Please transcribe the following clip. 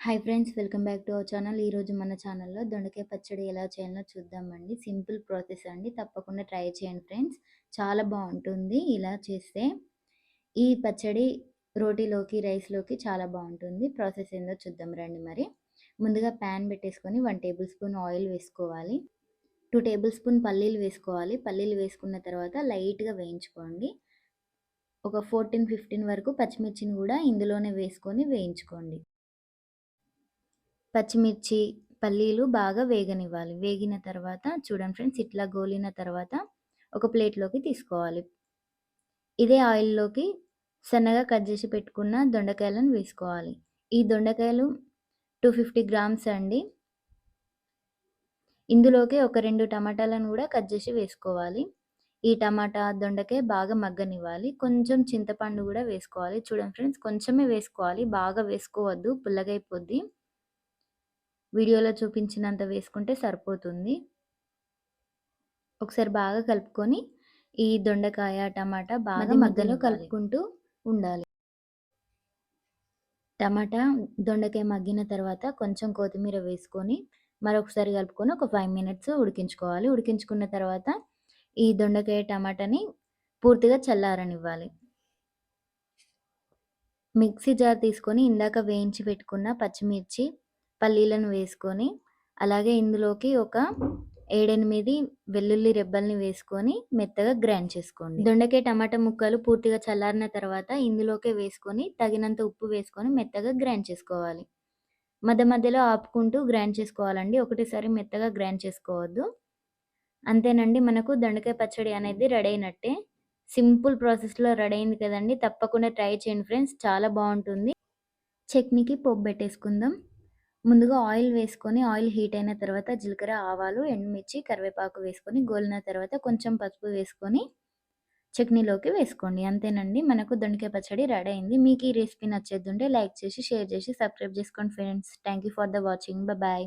Hi friends welcome back to our channel ఈరోజు మన ఛానల్లో దొండకాయ పచ్చడి ఎలా చేయాలో చూద్దామండి. సింపుల్ ప్రాసెస్ అండి. తప్పకుండా ట్రై చేయండి ఫ్రెండ్స్ చాలా బాగుంటుంది ఇలా చేస్తే. ఈ పచ్చడి రోటీలోకి రైస్లోకి చాలా బాగుంటుంది. ప్రాసెస్ ఏందో చూద్దాం రండి మరి. ముందుగా ప్యాన్ పెట్టేసుకొని వన్ టేబుల్ స్పూన్ ఆయిల్ వేసుకోవాలి. టూ టేబుల్ స్పూన్ పల్లీలు వేసుకోవాలి. పల్లీలు వేసుకున్న తర్వాత లైట్గా వేయించుకోండి. ఒక ఫోర్టీన్ ఫిఫ్టీన్ వరకు పచ్చిమిర్చిని కూడా ఇందులోనే వేసుకొని వేయించుకోండి. పచ్చిమిర్చి పల్లీలు బాగా వేగనివ్వాలి. వేగిన తర్వాత చూడండి ఫ్రెండ్స్ ఇట్లా గోలిన తర్వాత ఒక ప్లేట్లోకి తీసుకోవాలి. ఇదే ఆయిల్లోకి సన్నగా కట్ చేసి పెట్టుకున్న దొండకాయలను వేసుకోవాలి. ఈ దొండకాయలు టూ ఫిఫ్టీ గ్రామ్స్ అండి. ఇందులోకి ఒక రెండు టమాటాలను కూడా కట్ చేసి వేసుకోవాలి. ఈ టమాటా దొండకాయ బాగా మగ్గనివ్వాలి. కొంచెం చింతపండు కూడా వేసుకోవాలి. చూడండి ఫ్రెండ్స్ కొంచెమే వేసుకోవాలి. బాగా వేసుకోవద్దు పుల్లగైపోద్ది. వీడియోలో చూపించినంత వేసుకుంటే సరిపోతుంది. ఒకసారి బాగా కలుపుకొని ఈ దొండకాయ టమాటా బాగా మధ్యలో కలుపుకుంటూ ఉండాలి. టమాటా దొండకాయ మగ్గిన తర్వాత కొంచెం కొత్తిమీర వేసుకొని మరొకసారి కలుపుకొని ఒక ఫైవ్ మినిట్స్ ఉడికించుకోవాలి. ఉడికించుకున్న తర్వాత ఈ దొండకాయ టమాటాని పూర్తిగా చల్లారనివ్వాలి. మిక్సీ జార్ తీసుకొని ఇందాక వేయించి పెట్టుకున్న పచ్చిమిర్చి పల్లీలను వేసుకొని అలాగే ఇందులోకి ఒక ఏడెనిమిది వెల్లుల్లి రెబ్బల్ని వేసుకొని మెత్తగా గ్రైండ్ చేసుకోండి. దొండకాయ టమాటా ముక్కలు పూర్తిగా చల్లారిన తర్వాత ఇందులోకే వేసుకొని తగినంత ఉప్పు వేసుకొని మెత్తగా గ్రైండ్ చేసుకోవాలి. మధ్య మధ్యలో ఆపుకుంటూ గ్రైండ్ చేసుకోవాలండి. ఒకటేసారి మెత్తగా గ్రైండ్ చేసుకోవద్దు. అంతేనండి మనకు దొండకాయ పచ్చడి అనేది రెడీ అయినట్టే. సింపుల్ ప్రాసెస్లో రెడీ అయింది కదండి. తప్పకుండా ట్రై చేయండి ఫ్రెండ్స్. చాలా బాగుంటుంది. చట్నీకి పోపు పెట్టేసుకుందాం. ముందుగా ఆయిల్ వేసుకొని ఆయిల్ హీట్ అయిన తర్వాత జీలకర్ర ఆవాలు ఎండుమిర్చి కరివేపాకు వేసుకొని గోలిన తర్వాత కొంచెం పసుపు వేసుకొని చట్నీలోకి వేసుకోండి. అంతేనండి. మనకు దొండకాయ పచ్చడి రెడీ అయింది. మీకు ఈ రెసిపీ నచ్చేది ఉంటే లైక్ చేసి షేర్ చేసి సబ్స్క్రైబ్ చేసుకోండి friends. Thank you for the watching. Bye.